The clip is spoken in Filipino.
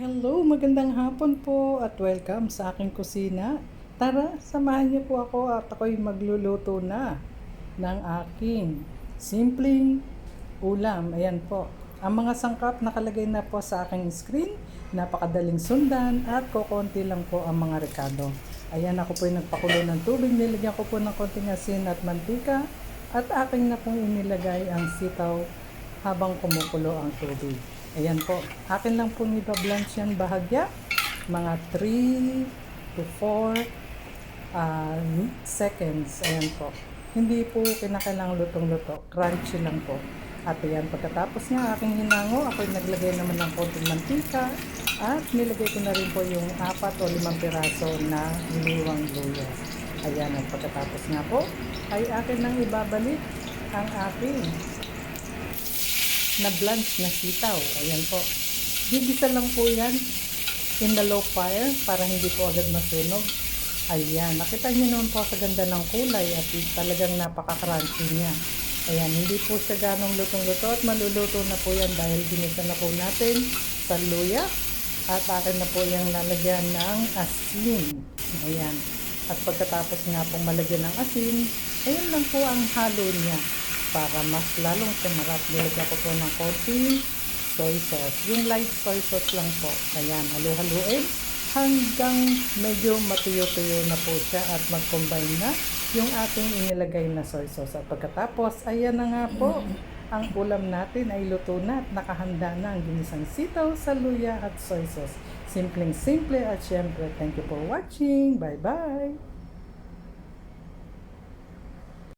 Hello, magandang hapon po at welcome sa aking kusina. Tara, samahan niyo po ako at ako'y magluluto na ng aking simpleng ulam. Ayan po. Ang mga sangkap nakalagay na po sa aking screen. Napakadaling sundan at kokonti lang po ang mga rekado. Ayan, ako po nagpakulo ng tubig. Nilagyan ko po ng konting asin at mantika. At aking na pong inilagay ang sitaw habang kumukulo ang tubig. Ayan po. Akin lang po ibablanch yan bahagya. Mga 3 to 4 uh, seconds. Ayan po. Hindi po kinakailangang lutong-luto. Crunchy lang po. At ayan, pagkatapos nga aking hinango, ako'y naglagay naman ng konting mantika at nilagay ko na rin po yung apat o limang piraso na hiniwang luya. Ayan, at pagkatapos nga po, ay akin nang ibabalik ang aking na blanch na sitaw. Ayan po. Gigisa lang po yan in the low fire para hindi po agad masunog. Ayan. Nakita niyo naman po sa ganda ng kulay at talagang napaka-crunchy niya. Ayan. Hindi po siya ganong lutong-luto at maluluto na po yan dahil ginisa na po natin sa luya at akin na po yung lalagyan ng asin. Ayan. At pagkatapos nga pong malagyan ng asin, ayun lang po ang halo niya para mas lalong sumarap. Nilagyan ko po ng konting soy sauce. Yung light soy sauce lang po. Ayan, halu-haluin hanggang medyo matuyo-tuyo na po siya at mag-combine na yung ating inilagay na soy sauce. At pagkatapos, ayan na nga po. Ang ulam natin ay luto na at nakahanda na ang ginisang sitaw, saluya at soy sauce. Simpleng-simple at syempre, thank you for watching. Bye-bye!